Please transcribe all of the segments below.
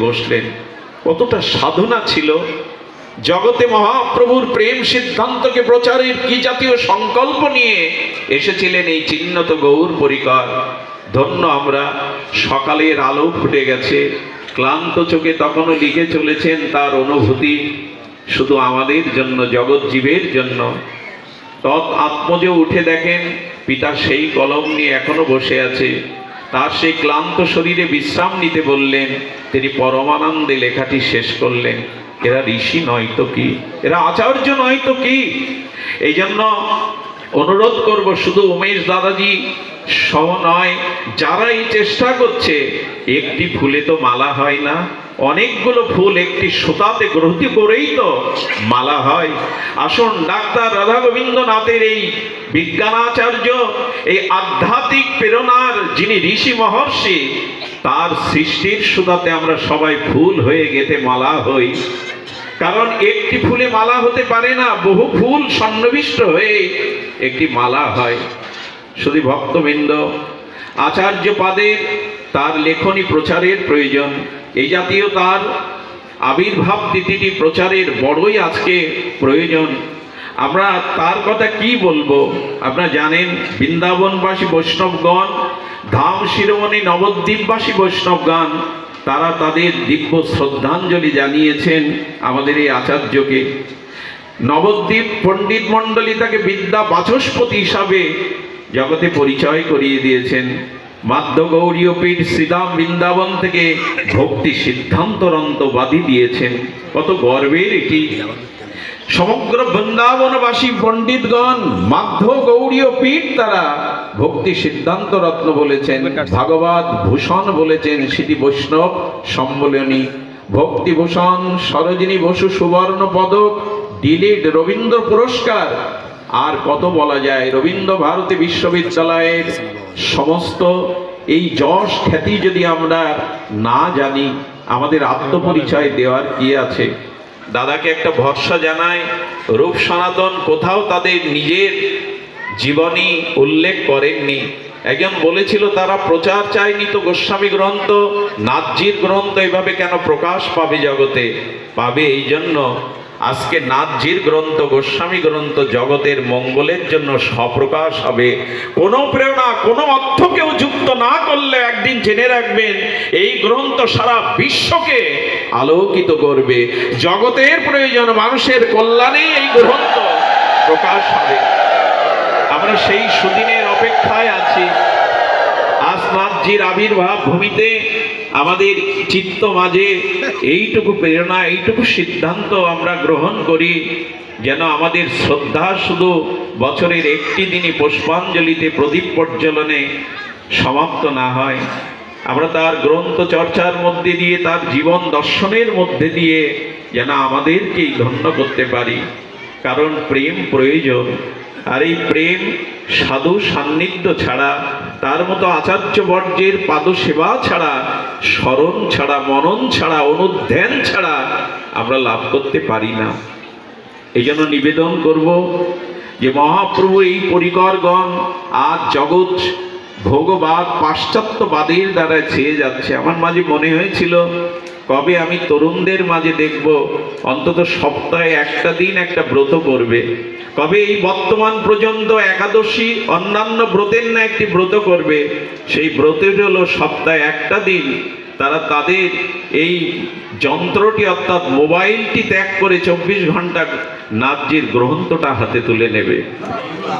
বসলেন। কতটা সাধনা ছিল। জগতে মহাপ্রভুর প্রেম সিদ্ধান্তকে প্রচারের কি জাতীয় সংকল্প নিয়ে এসেছিলেন এই চিহ্নত গৌর পরিকর। ধন্য আমরা, সকালের আলো ফুটে গেছে। ক্লান্ত চোখে তখনও লিখে চলেছেন তার অনুভূতি। শুধু আমাদের জন্য, জগৎ জীবের জন্য। তৎ আত্মজ উঠে দেখেন, পিতা সেই কলম নিয়ে এখনও বসে আছে। তার সেই ক্লান্ত শরীরে বিশ্রাম নিতে বললেন, তিনি পরমানন্দে লেখাটি শেষ করলেন। এরা ঋষি নয় তো কি? এরা আচার্য নয় তো কি? এই জন্য অনুরোধ করব শুধু উমেশ দাদাজি নয় যারা এই চেষ্টা করছে, একটি ফুলে তো মালা হয় না। অনেকগুলো ফুল একটি সুতাতে গ্রহণ করেই তো মালা হয়। আসুন ডাক্তার রাধা গোবিন্দনাথের এই বিজ্ঞানাচার্য, এই আধ্যাত্মিক প্রেরণার যিনি ঋষি মহর্ষি, তার সৃষ্টির সুতাতে আমরা সবাই ফুল হয়ে গেতে মালা হই। কারণ একটি ফুলে মালা হতে পারে না, বহু ফুল সন্নিবিষ্ট হয়ে একটি মালা হয়। শুধু ভক্তবৃন্দ আচার্য পাদের তার লেখনী প্রচারের প্রয়োজন। এই জাতীয় তার আবির্ভাব তিথিটি প্রচারের বড়ই আজকে প্রয়োজন। আমরা তার কথা কি বলব? আপনারা জানেন, বৃন্দাবনবাসী বৈষ্ণবগণ, ধাম শিরোমণি নবদ্বীপবাসী বৈষ্ণবগণ, তারা তাদের দিব্য শ্রদ্ধাঞ্জলি জানিয়েছেন আমাদের এই আচার্যকে। নবদ্বীপ পণ্ডিত মণ্ডলী তাকে বিদ্যা বাচস্পতি হিসাবে জগতে পরিচয় করিয়ে দিয়েছেন। মাধ্য গৌরীয় পীঠ শ্রীদাম বৃন্দাবন থেকে ভক্তি সিদ্ধান্তরন্ত বাদী দিয়েছেন। কত গর্বের এটি। সমগ্র বৃন্দাবনবাসী পণ্ডিতগণ মাধ্য গৌরীয় পীঠ তারা ভক্তি সিদ্ধান্ত রত্ন বলেছেন। ভাগবত ভূষণ বলেছেন সিদ্ধি বৈষ্ণব সম্মেলনী ভক্তিভূষণ সরোজিনী বসু সুবর্ণ পদক ডিলিট রবীন্দ্র পুরস্কার আর কত বলা যায়? রবীন্দ্র ভারতী বিশ্ববিদ্যালয়ের সমস্ত এই যশ খ্যাতি যদি আমরা না জানি, আমাদের আত্মপরিচয় দেওয়ার কি আছে? দাদাকে একটা ভরসা জানায় রূপ সনাতন কোথাও তাদের নিজের জীবনী উল্লেখ করেননি। একজন বলেছিল, তারা প্রচার চায়নি তো গোস্বামী গ্রন্থ, নাথজির গ্রন্থ এভাবে কেন প্রকাশ পাবে জগতে? পাবে এই জন্য আজকে নাথজির গ্রন্থ, গোস্বামী গ্রন্থ জগতের মঙ্গলের জন্য স্বপ্রকাশ হবে। কোনো প্রেরণা, কোনো অর্থ কেউ যুক্ত না করলে একদিন জেনে রাখবেন, এই গ্রন্থ সারা বিশ্বকে আলোকিত করবে। জগতের প্রয়োজন, মানুষের কল্যাণেই এই গ্রন্থ প্রকাশ হবে। আমরা সেই সুদিনের অপেক্ষায় আছি। আজ নাথজির আবির্ভাব ভূমিতে আমাদের চিত্ত মাঝে এইটুকু প্রেরণা, এইটুকু সিদ্ধান্ত আমরা গ্রহণ করি, যেন আমাদের শ্রদ্ধা শুধু বছরের একটি দিনই পুষ্পাঞ্জলিতে, প্রদীপ প্রজ্বলনে সমাপ্ত না হয়। আমরা তার গ্রন্থ চর্চার মধ্যে দিয়ে, তার জীবন দর্শনের মধ্যে দিয়ে যেন আমাদেরকেই ধন্য করতে পারি। কারণ প্রেম প্রয়োজন, আর এই প্রেম সাধু সান্নিধ্য ছাড়া, তার মতো আচার্য বর্জ্যের পাদ সেবা ছাড়া, স্মরণ ছাড়া, মনন ছাড়া, অনুধ্যান ছাড়া আমরা লাভ করতে পারি না। এই জন্য নিবেদন করব যে মহাপ্রভু এই পরিকরগণ আজ জগৎ ভোগবাদ পাশ্চাত্যবাদের দ্বারা ছেয়ে যাচ্ছে। আমার মাঝে মনে হয়েছিল, কবে আমি তরুণদের মাঝে দেখব, অন্তত সপ্তাহে একটা দিন একটা ব্রত করবে। কবে এই বর্তমান পর্যন্ত একাদশী অন্যান্য ব্রতের না একটি ব্রত করবে? সেই ব্রতের হলো সপ্তাহে একটা দিন। তারা তাদের এই যন্ত্রটি অর্থাৎ মোবাইলটি ত্যাগ করে চব্বিশ ঘণ্টা নাথজির গ্রন্থটা হাতে তুলে নেবে।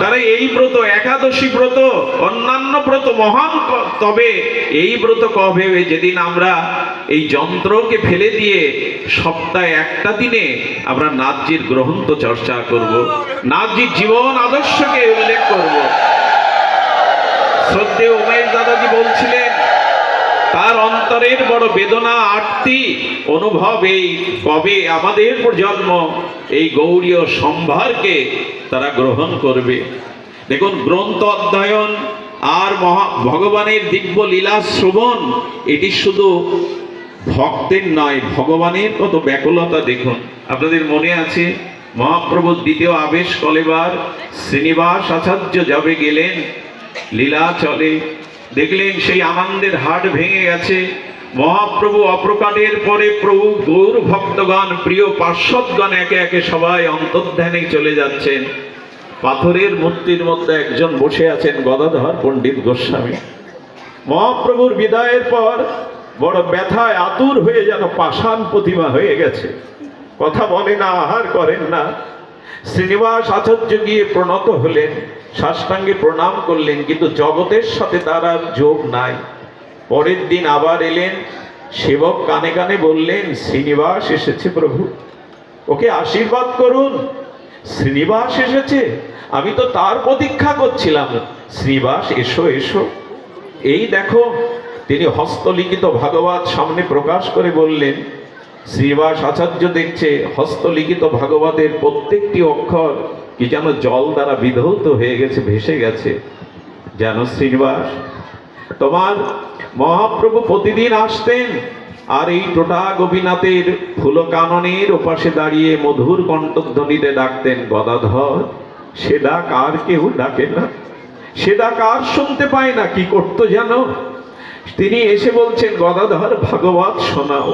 তারা এই ব্রত, একাদশী ব্রত, অন্যান্য ব্রত, মহান তবে এই ব্রত কবে? যেদিন আমরা এই যন্ত্রকে ফেলে দিয়ে সপ্তাহে একটা দিনে আমরা নাথজির গ্রন্থ চর্চা করব। নাথজির জীবন আদর্শকে উল্লেখ করব। শ্রদ্ধেয় উমেশ দাদাজি বলছিলেন তার অন্তরের বড় বেদনা আরতি অনুভব এই কবে আমাদের প্রজন্ম এই গৌরীয় সম্ভারকে তারা গ্রহণ করবে। দেখুন, গ্রন্থ অধ্যয়ন আর মহা ভগবানের দিব্য লীলা শ্রবণ, এটি শুধু ভক্তের নয়, ভগবানের কত ব্যাকুলতা দেখুন। আপনাদের মনে আছে, মহাপ্রভুর দ্বিতীয় আবেশ কলেবার শ্রীনিবাস আচার্য যাবে গেলেন, লীলা চলে দেখলেন সেই আনন্দের হাট ভেঙে গেছে। মহাপ্রভু অপ্রকাটের পরে প্রভু গৌর ভক্তগণ, প্রিয় পার্শ্বদগণ একে একে সবাই অন্তর্ধানে চলে যাচ্ছেন। পাথরের মূর্তির মধ্যে একজন বসে আছেন গদাধর পণ্ডিত গোস্বামী। মহাপ্রভুর বিদায়ের পর বড় ব্যথায় আতুর হয়ে যেন পাষাণ প্রতিমা হয়ে গেছে। কথা বলে না, আহার করেন না। শ্রীনিবাস আচার্য গিয়ে প্রণত হলেন। সাষ্টাঙ্গে প্রণাম করলেন, কিন্তু জগতের সাথে তার আর যোগ নাই। পরের দিন আবার এলেন, সেবক কানে কানে বললেন, শ্রীনিবাস এসেছে প্রভু, ওকে আশীর্বাদ করুন। শ্রীনিবাস এসেছে, আমি তো তার প্রতীক্ষা করছিলাম। শ্রীনিবাস, এসো এসো। এই দেখো, তিনি হস্তলিখিত ভাগবত সামনে প্রকাশ করে বললেন, শ্রীনিবাস আচার্য দেখছে, হস্তলিখিত ভাগবতের প্রত্যেকটি অক্ষর কি যেন জল দ্বারা বিধৌত হয়ে গেছে, ভেসে গেছে। যেন শ্রীনিবাস, তোমার মহাপ্রভু প্রতিদিন আসতেন আর এই টোটা গোপীনাথের ফুলকাননের ওপাশে দাঁড়িয়ে মধুর কণ্ঠধ্বনিতে ডাকতেন, গদাধর, সে ডাক আর কেউ ডাকে না। সে ডাক আর শুনতে পায় না, কি করতো জানো তিনি এসে বলছেন, গদাধর, ভাগবত শোনাও।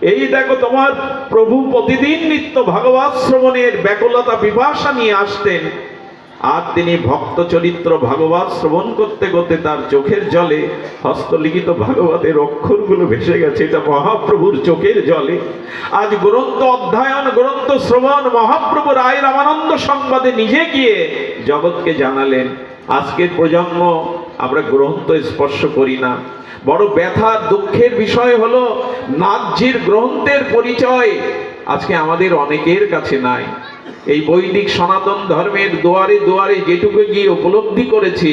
এই দেখো তোমার প্রভু প্রতিদিন নিত্য ভাগবত শ্রবণের ব্যাকুলতা বিভাষা নিয়ে আসতেন। আর তিনি ভক্ত চরিত্র ভাগবত শ্রবণ করতে করতে তার চোখের জলে হস্তলিখিত ভাগবতের অক্ষরগুলো ভেসে গেছে। এটা মহাপ্রভুর চোখের জলে। আজ গ্রন্থ অধ্যয়ন, গ্রন্থ শ্রবণ মহাপ্রভুর আয়ের রামানন্দ সংবাদে নিজে গিয়ে জগৎকে জানালেন, আজকের প্রজন্ম আমরা গ্রন্থ স্পর্শ করি না। বড় ব্যথা, দুঃখের বিষয় হলো নাথজির গ্রন্থের পরিচয় আজকে আমাদের অনেকের কাছে নাই। এই বৈদিক সনাতন ধর্মের দুয়ারে দুয়ারে যেটুকু গিয়ে উপলব্ধি করেছি,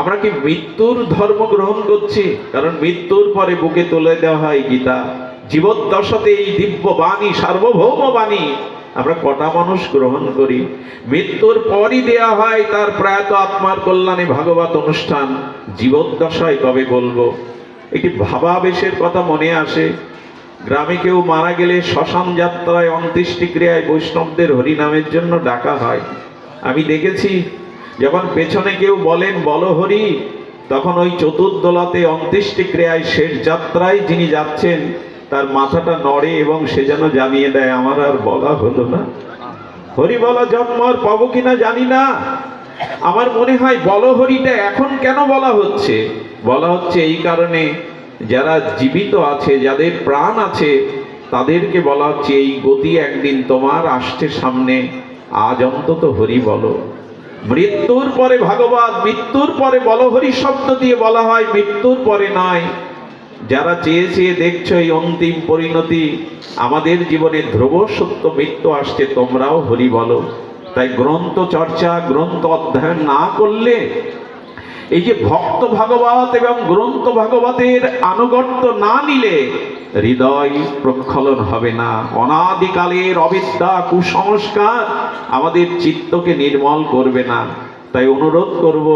আমরা কি মৃত্যুর ধর্ম গ্রহণ করছি? কারণ মৃত্যুর পরে বুকে তুলে দেওয়া হয় গীতা। জীবদ্দশাতে এই দিব্য বাণী সার্বভৌম বাণী আমরা কটা মানুষ গ্রহণ করি? মৃত্যুর পরই দেয়া হয়, তার প্রয়াত আত্মার কল্যাণে ভাগবত অনুষ্ঠান। জীবদ্দশায় কবে বলব? একটি ভাবাবেশের কথা মনে আসে। গ্রামে কেউ মারা গেলে শ্মশান যাত্রায় অন্ত্যেষ্টিক্রিয়ায় বৈষ্ণবদের হরিনামের জন্য ডাকা হয়। আমি দেখেছি, যখন পেছনে কেউ বলেন, বল হরি, তখন ওই চতুর্দলাতে অন্ত্যেষ্টিক্রিয়ায় শেষ যাত্রায় যিনি যাচ্ছেন তার মাথাটা নড়ে এবং সে যেন জানিয়ে দেয়, আমার আর বলা হলো না। হরি বলা, জন্ম আর পাবো কিনা জানি না। আমার মনে হয় বল হরিটা এখন কেন বলা হচ্ছে? বলা হচ্ছে এই কারণে যারা জীবিত আছে, যাদের প্রাণ আছে, তাদেরকে বলা হচ্ছে এই গতি একদিন তোমার আসছে সামনে। আজ অন্তত হরি বলো। মৃত্যুর পরে ভাগবত, মৃত্যুর পরে বলহরি শব্দ দিয়ে বলা হয়, মৃত্যুর পরে নয়। যারা চেয়ে চেয়ে দেখছ এই অন্তিম পরিণতি, আমাদের জীবনে ধ্রুব সত্য মৃত্যু আসছে, তোমরাও হরি বলো। তাই গ্রন্থ চর্চা, গ্রন্থ অধ্যয়ন না করলে, এই যে ভক্ত ভাগবত এবং গ্রন্থ ভাগবতের আনুগত্য না নিলে, হৃদয় প্রক্ষলন হবে না। অনাদিকালের অবিদ্যা কুসংস্কার আমাদের চিত্তকে নির্মল করবে না। তাই অনুরোধ করব,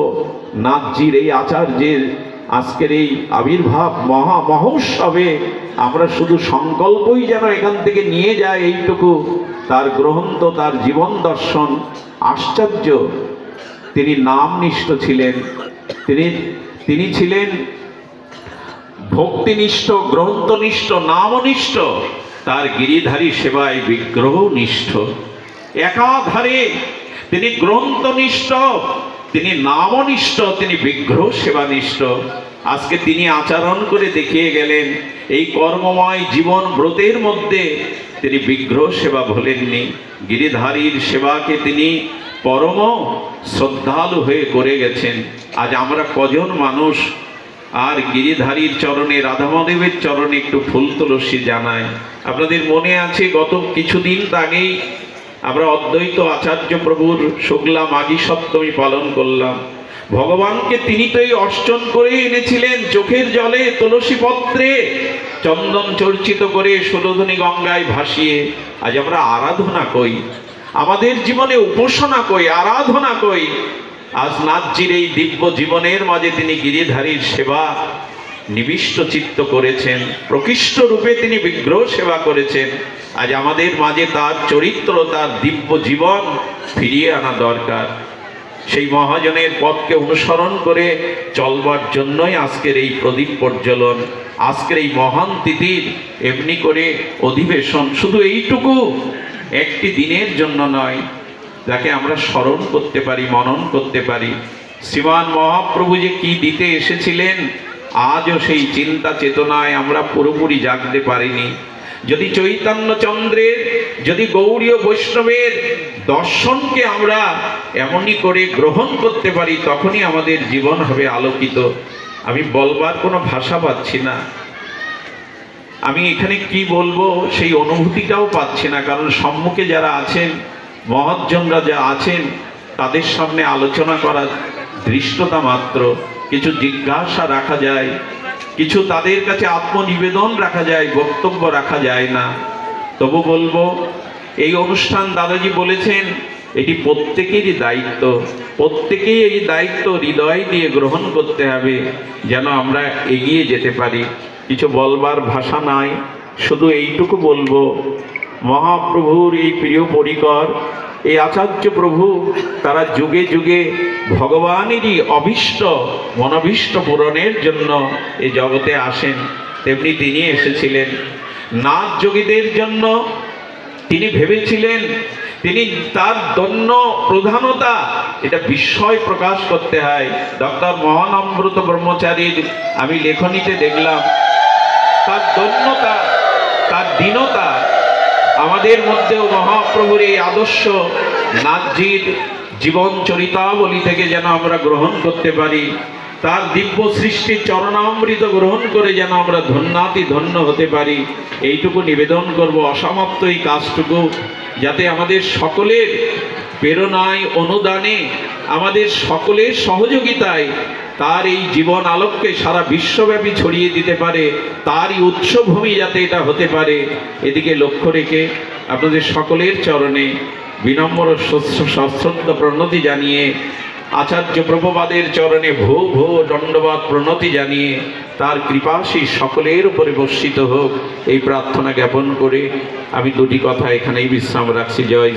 নাথজির এই আচার্যের আজকের এই আবির্ভাব মহা মহোৎসবে আমরা শুধু সংকল্পই যেন এখান থেকে নিয়ে যাই এইটুকু, তার গ্রন্থ তার জীবন দর্শন, আশ্চর্য। তিনি নামনিষ্ঠ ছিলেন। তিনি তিনি ছিলেন ভক্তিনিষ্ঠ, গ্রন্থনিষ্ঠ, নামনিষ্ঠ, তার গিরিধারী সেবায় বিগ্রহনিষ্ঠ। একাধারে তিনি গ্রন্থনিষ্ঠ, তিনি নামনিষ্ঠ, তিনি বিগ্রহ সেবানিষ্ঠ। আজকে তিনি আচরণ করে দেখিয়ে গেলেন, এই কর্মময় জীবন ব্রতের মধ্যে তিনি বিগ্রহ সেবা ভোলেননি। গিরিধারীর সেবাকে তিনি পরম শ্রদ্ধালু হয়ে করে গেছেন। আজ আমরা কজন মানুষ, আর গিরিধারীর চরণে, রাধামাদেবের চরণে একটু ফুল তুলসী জানায় আপনাদের মনে আছে, গত কিছুদিন আগেই আমরা অদ্বৈত আচার্য প্রভুর শুক্লা মাঘী সপ্তমী পালন করলাম। ভগবানকে তিনি তো এই অর্চন করে এনেছিলেন, চোখের জলে তুলসী পত্রে। চন্দন চর্চিত করে সুরধনী গঙ্গায় ভাসিয়ে আজ আমরা আরাধনা কই। আমাদের জীবনে উপাসনা কই, আরাধনা কই। আজ নাথজির এই দিব্য জীবনের মাঝে তিনি গিরিধারীর সেবা নিবিষ্ট চিত্ত করেছেন, প্রকৃষ্ট রূপে তিনি বিগ্রহ সেবা করেছেন। আজ আমাদের মাঝে তার চরিত্র, তার দিব্য জীবন ফিরিয়ে আনা দরকার। সেই মহাজনের পথকে অনুসরণ করে চলবার জন্যই আজকের এই প্রদীপ প্রজ্বলন, আজকের এই মহান তিথির এমনি করে অধিবেশন। শুধু এইটুকু, একটি দিনের জন্য নয়, যাকে আমরা স্মরণ করতে পারি, মনন করতে পারি। শ্রীমান মহাপ্রভু যে কি দিতে এসেছিলেন, আজও সেই চিন্তা চেতনায় আমরা পুরোপুরি জাগতে পারিনি। যদি চৈতন্যচন্দ্রের যদি গৌরীয় বৈষ্ণবের দর্শনকে আমরা এমনই করে গ্রহণ করতে পারি, তখনই আমাদের জীবন হবে আলোকিত। আমি বলবার কোনো ভাষা পাচ্ছি না। আমি এখানে কি বলব, সেই অনুভূতিটাও পাচ্ছি না, কারণ সম্মুখে যারা আছেন মহৎজনরা যা আছেন, তাদের সামনে আলোচনা করার দৃষ্টতা মাত্র। কিছু জিজ্ঞাসা রাখা যায় কিছু তাদের কাছে আত্মনিবেদন রাখা যায়, বক্তব্য রাখা যায় না। তবু বলব, এই অনুষ্ঠান দাদাজি বলেছেন, এটি প্রত্যেকেরই দায়িত্ব। প্রত্যেকেই এই দায়িত্ব হৃদয় দিয়ে গ্রহণ করতে হবে, যেন আমরা এগিয়ে যেতে পারি। কিছু বলবার ভাষা নাই, শুধু এইটুকু বলব, মহাপ্রভুর এই প্রিয় পরিকর এই আচার্য প্রভু তারা যুগে যুগে ভগবানেরই অভীষ্ট, মনভীষ্ট পূরণের জন্য এই জগতে আসেন। তেমনি তিনি এসেছিলেন। নাচ যোগীদের জন্য তিনি ভেবেছিলেন, তিনি তার দন্য প্রধানতা, এটা বিস্ময় প্রকাশ করতে হয়। ডক্টর মহান মহানম্রত ব্রহ্মচারীর আমি লেখনীতে দেখলাম, তার দন্যতা, তার দীনতা আমাদের মধ্যেও মহাপ্রভুর এই আদর্শ নাথজির জীবন চরিতাবলী থেকে যেন আমরা গ্রহণ করতে পারি, তার দিব্য সৃষ্টির চরণামৃত গ্রহণ করে যেন আমরা ধন্যাতি ধন্য হতে পারি, এইটুকু নিবেদন করব, অসমাপ্ত এই কাজটুকু, যাতে আমাদের সকলের প্রেরণায়, অনুদানে, আমাদের সকলের সহযোগিতায় তার এই জীবন আলোককে সারা বিশ্বব্যাপী ছড়িয়ে দিতে পারে, তারই উৎসভূমি যাতে এটা হতে পারে, এদিকে লক্ষ্য রেখে আপনাদের সকলের চরণে বিনম্র সশ্রদ্ধ প্রণতি জানিয়ে, আচার্য প্রভুবাদের চরণে ভূ ভূ দণ্ডবাদ প্রণতি জানিয়ে, তার কৃপাশী সকলের উপরে বর্ষিত হোক, এই প্রার্থনা জ্ঞাপন করে আমি দুটি কথা এখানেই বিশ্রাম রাখছি। জয়